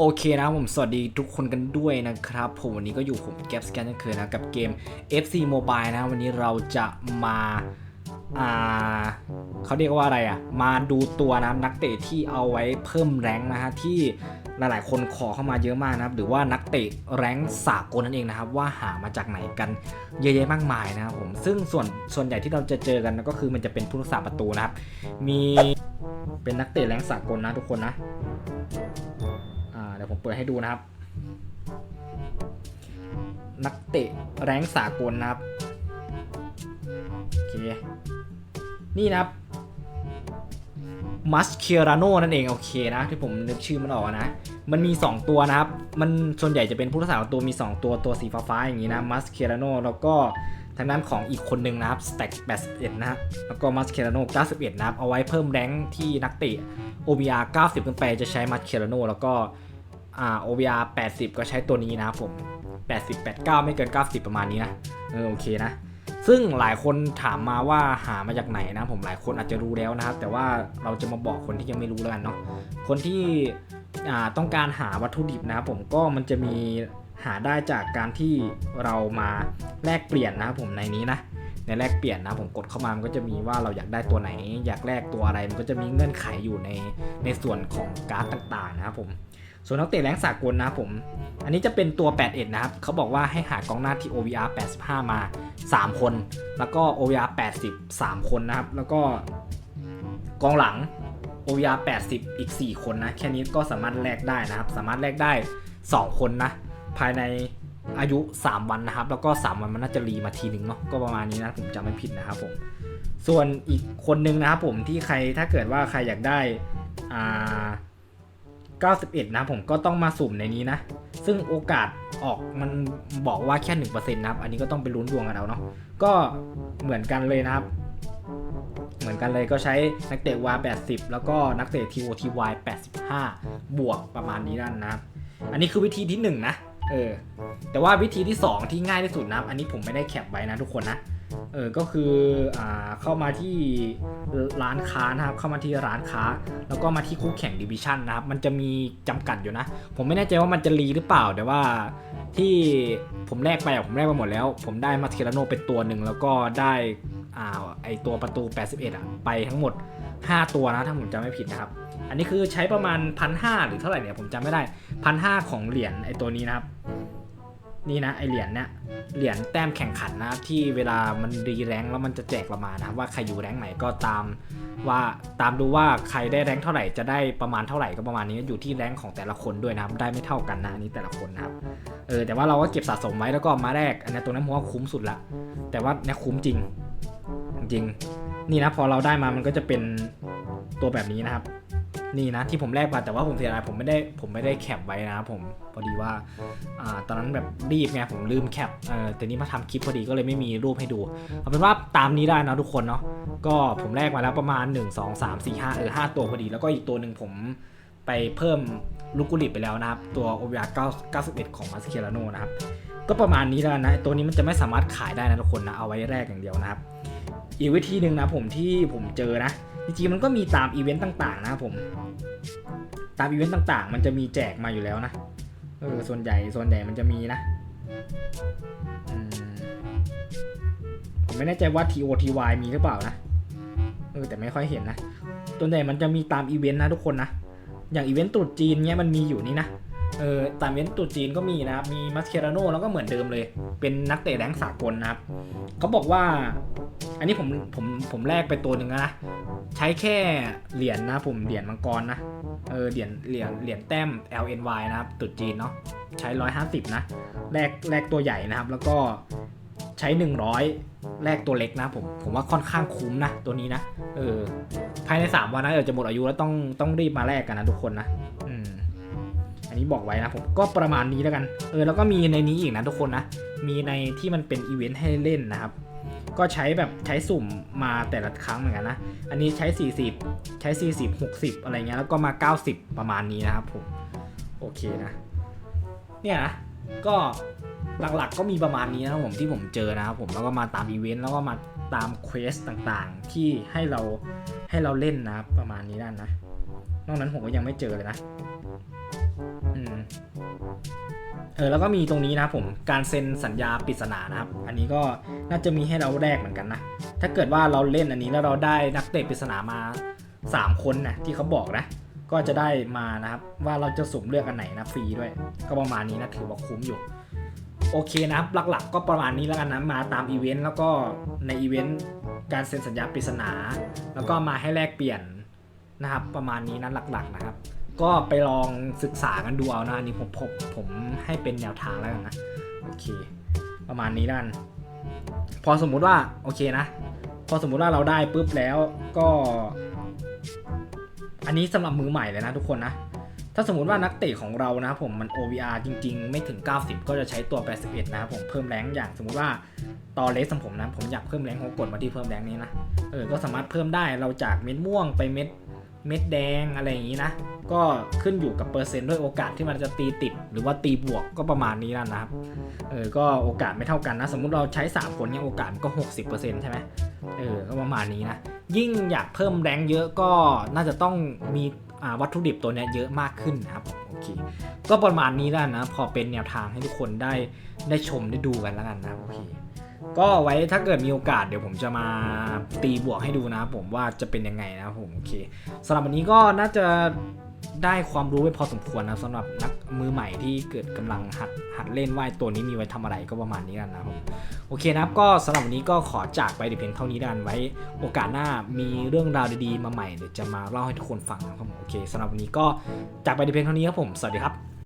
โอเคนะผมสวัสดีทุกคนกันด้วยนะครับ ผมวันนี้ก็อยู่ผมแก๊ปสแกนเช่นเคยนะกับเกม FC Mobile นะ วันนี้เราจะมาอ่าเขาเรียกว่าอะไรอะ มาดูตัวนะนักเตะที่เอาไว้เพิ่มแรงนะฮะที่หลายๆ คนขอเข้ามาเยอะมากนะครับ หรือว่านักเตะแรงสากลนั่นเองนะครับ ว่าหามาจากไหนกันเยอะแยะมากมายนะครับผมซึ่งส่วนส่วนใหญ่ที่เราจะเจอกันก็คือมันจะเป็นผู้รักษาประตูนะครับ มีเป็นนักเตะแรงสากลนะทุกคนนะ เดี๋ยวผมเปิดให้ดูนะครับ นักเตะแรงสากลนะครับโอเคนี่นะครับมัสเคียราโนนั่นเองโอเคนะ ที่ผมนึกชื่อมันออกนะ มันมี 2 ตัวนะครับ มันส่วนใหญ่จะเป็นผู้รักษาตัวมี 2 ตัวตัวสีฟ้าๆอย่างนี้นะมัสเคียราโนแล้วก็ทางด้านของอีกคนหนึ่งนะครับสแต็ก81 นะฮะแล้วก็มัสเคียราโน91 นะครับ เอาไว้เพิ่มแรงที่นักเตะ OBR 90 ขึ้นไปจะใช้มัสเคียราโนแล้วก็ อ่า OBR 80 ก็ใช้ตัวนี้นะครับผม 80 89 ไม่เกิน 90 ประมาณนี้นะเออโอเคนะ ซึ่งหลายคนถามมาว่าหามาจากไหนนะผมหลายคนอาจจะรู้แล้วนะครับ แต่ว่าเราจะมาบอกคนที่ยังไม่รู้แล้วกันเนาะคนที่อ่าต้องการหาวัตถุดิบนะครับผมก็มันจะมีหาได้จากการที่เรามาแลกเปลี่ยนนะครับผมในนี้นะ ในแลกเปลี่ยนนะผมกดเข้ามามันก็จะมีว่าเราอยากได้ตัวไหน อยากแลกตัวอะไรมันก็จะมีเงื่อนไขอยู่ในในส่วนของการ์ดต่างๆนะครับผมส่วนนักเตะแรงสากลนะครับผม อันนี้จะเป็นตัว 81 นะครับ เขาบอกว่าให้หากองหน้าที่ OVR 85 มา 3 คน แล้วก็ OVR 80 3 คนนะครับ แล้วก็กองหลัง OVR 80 อีก 4 คนนะ แค่นี้ก็สามารถแลกได้นะครับ สามารถแลกได้ 2 คนนะ ภายใน อายุ 3 วันนะครับ แล้วก็ 3 วันมันน่าจะรีมาทีหนึ่งเนาะก็ประมาณนี้นะผมจำไม่ผิดนะครับผมส่วนอีกคนนึงนะครับผมที่ใครถ้าเกิดว่าใครอยากได้อ่า91 นะผมก็ต้องมาสุ่มในนี้นะ ซึ่งโอกาสออกมันบอกว่าแค่ 1%นะครับ อันนี้ก็ต้องไปลุ้นดวงกันเอาเนาะก็เหมือนกันเลยนะครับ เหมือนกันเลยก็ใช้นักเตะวา80 แล้วก็นักเตะ TOTY 85 บวกประมาณนี้นั่นนะครับ อันนี้คือวิธีที่ 1 นะ เออ แต่ว่าวิธีที่ 2 ที่ง่ายที่สุดนับอันนี้ผมไม่ได้แคปไว้นะทุกคนนะ เออ ก็คือ อ่า เข้ามาที่ร้านค้านะครับ เข้ามาที่ร้านค้า แล้วก็มาที่คู่แข่งดิวิชั่นนะครับ มันจะมีจำกัดอยู่นะ ผมไม่แน่ใจว่ามันจะรีหรือเปล่า แต่ว่าที่ผมแลกไปผมแลกมาหมดแล้ว ผมได้มาเทราโนเป็นตัวหนึ่งแล้วก็ได้อ่าไอตัวประตู 81อะ ไปทั้งหมด 5 ตัวนะถ้าผมจำไม่ผิดนะครับ อันนี้คือใช้ประมาณพันหหรือเท่าไหร่เนี่ยผมจำไม่ได้พันหของเหรียญไอตัวนี้นะครับ นี่นะไอเหรียญเนี่ยเหรียญแต้มแข่งขันนะครับที่เวลามันรีแรงแล้วมันจะแจกเรามานะครับว่าใครอยู่แรงไหนก็ตามว่าตามดูว่าใครได้แรงเท่าไหร่จะได้ประมาณเท่าไหร่ก็ประมาณนี้อยู่ที่แรงของแต่ละคนด้วยนะครับได้ไม่เท่ากันนะนี้แต่ละคนนะครับเออแต่ว่าเราก็เก็บสะสมไว้แล้วก็มาแรกอันนี้ตัวนั้นผมว่าคุ้มสุดละแต่ว่าเนี่ยคุ้มจริงจริง นี่นะพอเราได้มามันก็จะเป็นตัวแบบนี้นะครับ นี่นะที่ผมแลกมาแต่ว่าผมเสียดายผมไม่ได้ผมไม่ได้แคปไว้นะครับผมพอดีว่าอ่าตอนนั้นแบบรีบไงผมลืมแคปเออแต่นี่มาทำคลิปพอดีก็เลยไม่มีรูปให้ดูเอาเป็นว่าตามนี้ได้นะทุกคนเนาะก็ผมแลกมาแล้วประมาณ 1 2 3 4 5เออ5ตัวพอดี แล้วก็อีกตัวหนึ่งผมไปเพิ่มลูกุลิตไปแล้วนะครับ ตัว o v r 91 ของมาสเคลาโนนะครับ ก็ประมาณนี้แล้วนะตัวนี้มันจะไม่สามารถขายได้นะทุกคนนะเอาไว้แรกอย่างเดียวนะครับ อีกวิธีหนึ่งนะผมที่ผมเจอนะจริงๆมันก็มีตามอีเวนต์ต่าง ๆ นะครับผม ตามอีเวนต์ต่างๆ มันจะมีแจกมาอยู่แล้วนะเออส่วนใหญ่ส่วนใหญ่มันจะมีนะอืมผมไม่แน่ใจว่า TOTY มีหรือเปล่านะเออแต่ไม่ค่อยเห็นนะส่วนใหญ่มันจะมีตามอีเวนต์นะทุกคนนะอย่างอีเวนต์ตรุษจีนเนี้ยมันมีอยู่นี่นะเออตามอีเวนต์ตรุษจีนก็มีนะครับ มีมัสเคราโนแล้วก็เหมือนเดิมเลย เป็นนักเตะแรงค์สากลนะครับ เขาบอกว่า อันนี้ผมผมผมแลกไปตัวหนึ่งนะ ใช้แค่เหรียญนะผมเหรียญมังกรนะ เออเหรียญเหรียญเหรียญแต้ม LNY นะครับตุดจีนเนาะใช้ 150 นะแลกแลกตัวใหญ่นะครับ แล้วก็ใช้ 100 แลกตัวเล็กนะผมผมว่าค่อนข้างคุ้มนะ ตัวนี้นะเออภายใน 3 วันนะเดี๋ยวจะหมดอายุแล้วต้องต้องรีบมาแลกกันนะทุกคนนะอืมอันนี้บอกไว้นะผมก็ประมาณนี้แล้วกัน เออแล้วก็มีในนี้อีกนะทุกคนนะมีในที่มันเป็นอีเวนต์ให้เล่นนะครับ ก็ใช้แบบใช้สุ่มมาแต่ละครั้งเหมือนกันนะ อันนี้ใช้ 40 ใช้ 40 60 อะไรเงี้ยแล้วก็มา 90 ประมาณนี้นะครับผม โอเคนะ เนี่ยนะก็หลักๆก็มีประมาณนี้นะครับผมที่ผมเจอนะครับผมแล้วก็มาตามอีเวนต์แล้วก็มาตามเควสต่างๆ ที่ให้เราให้เราเล่นนะครับประมาณนี้นั่นนะ นอกนั้นผมก็ยังไม่เจอเลยนะ เออแล้วก็มีตรงนี้นะครับผมการเซ็นสัญญาปริศนานะครับ อันนี้ก็น่าจะมีให้เราแลกเหมือนกันนะ ถ้าเกิดว่าเราเล่นอันนี้แล้วเราได้นักเตะปริศนามา 3 คนนะที่เขาบอกนะ ก็จะได้มานะครับว่าเราจะสุ่มเลือกอันไหนนะฟรีด้วย ก็ประมาณนี้นะถือว่าคุ้มอยู่โอเคนะครับหลักๆ ก็ประมาณนี้แล้วกันนะมาตามอีเวนต์แล้วก็ในอีเวนต์การเซ็นสัญญาปริศนา แล้วก็มาให้แลกเปลี่ยนนะครับประมาณนี้นะหลักๆนะครับ ก็ไปลองศึกษากันดูเอานะอันนี้ผมผมผมให้เป็นแนวทางแล้วกันนะโอเค ประมาณนี้แล้วกันพอสมมุติว่าโอเคนะ พอสมมุติว่าเราได้ปุ๊บแล้วก็ อันนี้สำหรับมือใหม่เลยนะทุกคนนะ ถ้าสมมุติว่านักเตะของเรานะผมมัน OVR จริง ๆ ไม่ถึง 90 ก็จะใช้ตัว 81 นะครับผมเพิ่มแรงอย่างสมมุติว่าตอเลสของผมนะผมอยากเพิ่มแรงผมกดมาที่เพิ่มแรงนี้นะเออก็สามารถเพิ่มได้เราจากเม็ดม่วงไปเม็ด เม็ดแดงอะไรอย่างนี้นะ ก็ขึ้นอยู่กับเปอร์เซ็นต์ด้วยโอกาสที่มันจะตีติด หรือว่าตีบวกก็ประมาณนี้แล้วนะครับ เออ ก็โอกาสไม่เท่ากันนะ สมมุติเราใช้ 3 คนเนี่ยโอกาสก็ 60%ใช่ไหมเออ ก็ประมาณนี้นะ ยิ่งอยากเพิ่มแรงเยอะก็น่าจะต้องมีวัตถุดิบตัวเนี้ยเยอะมากขึ้นนะครับโอเคก็ประมาณนี้แล้วนะ พอเป็นแนวทางให้ทุกคนได้ได้ชมได้ดูกันแล้วกันนะโอเค ก็ไว้ถ้าเกิดมีโอกาสเดี๋ยวผมจะมาตีบวกให้ดูนะครับผมว่าจะเป็นยังไงนะครับผมโอเคสำหรับวันนี้ก็น่าจะได้ความรู้ไปพอสมควรนะสำหรับนักมือใหม่ที่เกิดกำลังหัดหัดเล่นว่าตัวนี้มีไว้ทำอะไรก็ประมาณนี้กันนะครับผมโอเคนะครับก็สำหรับวันนี้ก็ขอจากไปแต่เพียงเท่านี้กันไว้ โอกาสหน้ามีเรื่องราวดีๆมาใหม่เดี๋ยวจะมาเล่าให้ทุกคนฟังนะครับผมโอเคสำหรับวันนี้ก็จากไปแต่เพียงเท่านี้ครับผมสวัสดีครับ